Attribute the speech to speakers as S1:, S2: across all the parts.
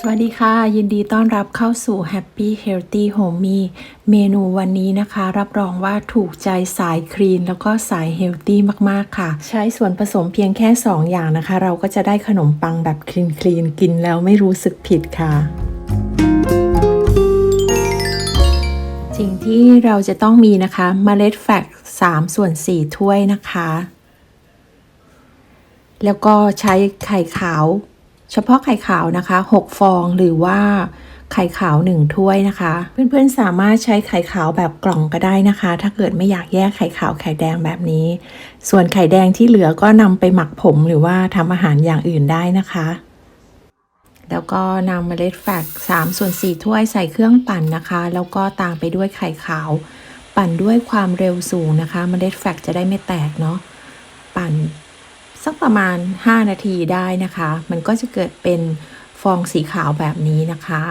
S1: สวัสดีค่ะ ยินดีต้อนรับเข้าสู่ Happy Healthy Homey เมนูวันนี้นะคะ รับรองว่าถูกใจสายคลีนแล้วก็สายเฮลตี้มากๆค่ะ ใช้ส่วนผสมเพียงแค่ 2 อย่างนะคะ เราก็จะได้ขนมปังแบบคลีนคลีนๆกินแล้วไม่รู้สึกผิดค่ะสิ่งที่เราจะต้องมีนะคะเมล็ดแฟก3ส่วน 4 ถ้วยนะคะ แล้วก็ใช้ไข่ขาว เฉพาะไข่ขาวนะคะ 6 ฟองหรือว่าไข่ขาว 1 ถ้วยนะคะ เพื่อนๆสามารถใช้ไข่ขาวแบบกล่องก็ได้นะคะ ถ้าเกิดไม่อยากแยกไข่ขาวไข่แดงแบบนี้ ส่วนไข่แดงที่เหลือก็นำไปหมักผมหรือว่าทำอาหารอย่างอื่นได้นะคะ แล้วก็นำเมล็ดแฟก3ส่วน4ถ้วยใส่เครื่องปั่นนะคะ แล้วก็ตามไปด้วยไข่ขาว ปั่นด้วยความเร็วสูงนะคะ เมล็ดแฟกจะได้ไม่แตกเนาะปั่น สักประมาณ 5 นาทีได้นะคะ มันก็จะเกิดเป็นฟองสีขาวแบบนี้นะคะ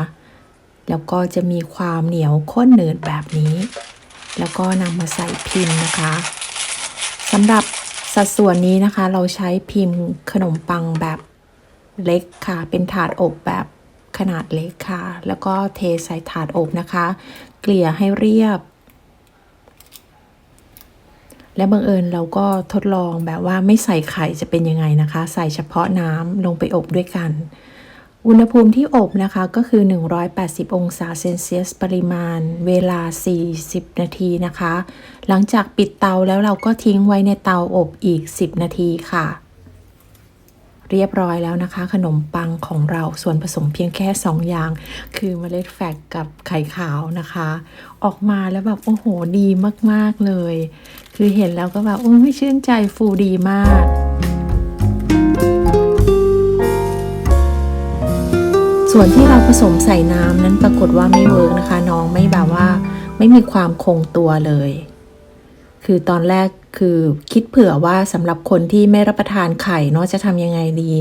S1: แล้วก็จะมีความเหนียวข้นหนืดแบบนี้ แล้วก็นำมาใส่พิมพ์นะคะสำหรับสัดส่วนนี้นะคะ เราใช้พิมพ์ขนมปังแบบเล็กค่ะ เป็นถาดอบแบบขนาดเล็กค่ะ แล้วก็เทใส่ถาดอบนะคะ เกลี่ยให้เรียบ และบังเอิญเราก็ทดลองแบบว่าไม่ใส่ไข่จะเป็นยังไงนะคะ ใส่เฉพาะน้ำลงไปอบด้วยกัน อุณหภูมิที่อบนะคะก็คือ 180 องศาเซนเซียส ปริมาณ เวลา 40 นาทีนะคะ หลังจากปิดเตาแล้วเราก็ทิ้งไว้ในเตาอบอีก 10 นาทีค่ะ เรียบร้อยแล้วนะคะ ขนมปังของเราส่วนผสมเพียงแค่ 2 อย่าง คือเมล็ดแฟกกับไข่ขาวนะคะ ออกมาแล้วแบบ โอ้โหดีมาก ๆ เลย คือเห็นแล้วก็แบบโอ้ยชื่นใจฟูดีมากส่วนที่เราผสมใส่น้ำนั้นปรากฏว่าไม่เวิร์กนะคะ น้องไม่แบบว่าไม่มีความคงตัวเลย คือตอนแรก คือคิดเผื่อว่าสำหรับคนที่ไม่รับประทานไข่เนาะจะทำยังไงดี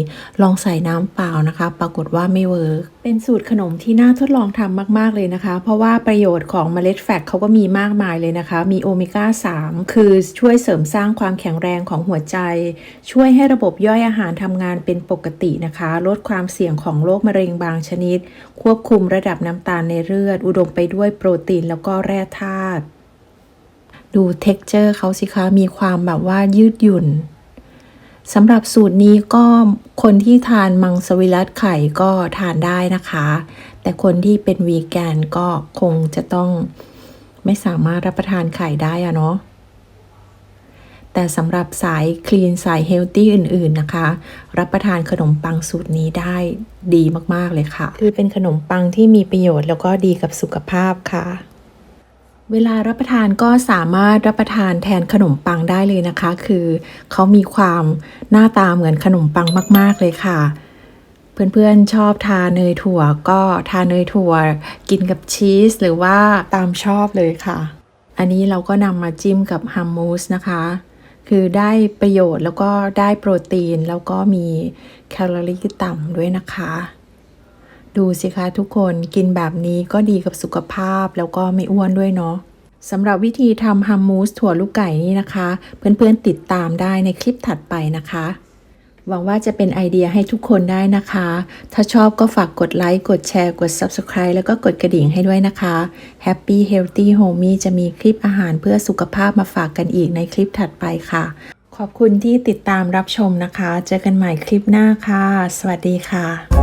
S1: ลองใส่น้ำเปล่านะคะ ปรากฏว่าไม่เวิร์กเป็นสูตรขนมที่น่าทดลองทำมาก ๆ เลยนะคะ เพราะว่าประโยชน์ของเมล็ดแฟกเขาก็มีมากมายเลยนะคะ มีโอเมก้า 3 คือช่วยเสริมสร้างความแข็งแรงของหัวใจ ช่วยให้ระบบย่อยอาหารทำงานเป็นปกตินะคะ ลดความเสี่ยงของโรคมะเร็งบางชนิด ควบคุมระดับน้ำตาลในเลือด อุดมไปด้วยโปรตีนแล้วก็แร่ธาตุ ดูเท็กเจอร์เขาสิคะ มีความแบบว่ายืดหยุ่นสำหรับสูตรนี้ก็คนที่ทานมังสวิรัตไข่ก็ทานได้นะคะ แต่คนที่เป็นวีแกนก็คงจะต้องไม่สามารถรับประทานไข่ได้อะเนาะแต่สำหรับสายคลีนสายเฮลตี้อื่น ๆ นะคะ รับประทานขนมปังสูตรนี้ได้ดีมาก ๆ เลยค่ะ คือเป็นขนมปังที่มีประโยชน์แล้วก็ดีกับสุขภาพค่ะ เวลารับประทานก็สามารถรับประทานแทนขนมปังได้เลยนะคะ คือเขามีความหน้าตาเหมือนขนมปังมาก ๆ เลยค่ะ เพื่อนๆชอบทานเนยถั่วก็ทานเนยถั่วกินกับชีสหรือว่าตามชอบเลยค่ะ อันนี้เราก็นำมาจิ้มกับฮัมมูสนะคะ คือได้ประโยชน์แล้วก็ได้โปรตีนแล้วก็มีแคลอรี่ต่ำด้วยนะคะ ดูสิคะทุกคนกินแบบนี้ก็ดีกับสุขภาพแล้วก็ไม่อ้วนด้วยเนาะสำหรับวิธีทำฮัมมูสถั่วลูกไก่นี่นะคะ เพื่อนๆติดตามได้ในคลิปถัดไปนะคะ หวังว่าจะเป็นไอเดียให้ทุกคนได้นะคะ ถ้าชอบก็ฝากกดไลค์ กดแชร์ กด Subscribe แล้วก็กดกระดิ่งให้ด้วยนะคะ Happy Healthy Homey จะมีคลิปอาหารเพื่อสุขภาพมาฝากกันอีกในคลิปถัดไปค่ะ ขอบคุณที่ติดตามรับชมนะคะ เจอกันใหม่คลิปหน้าค่ะ สวัสดีค่ะ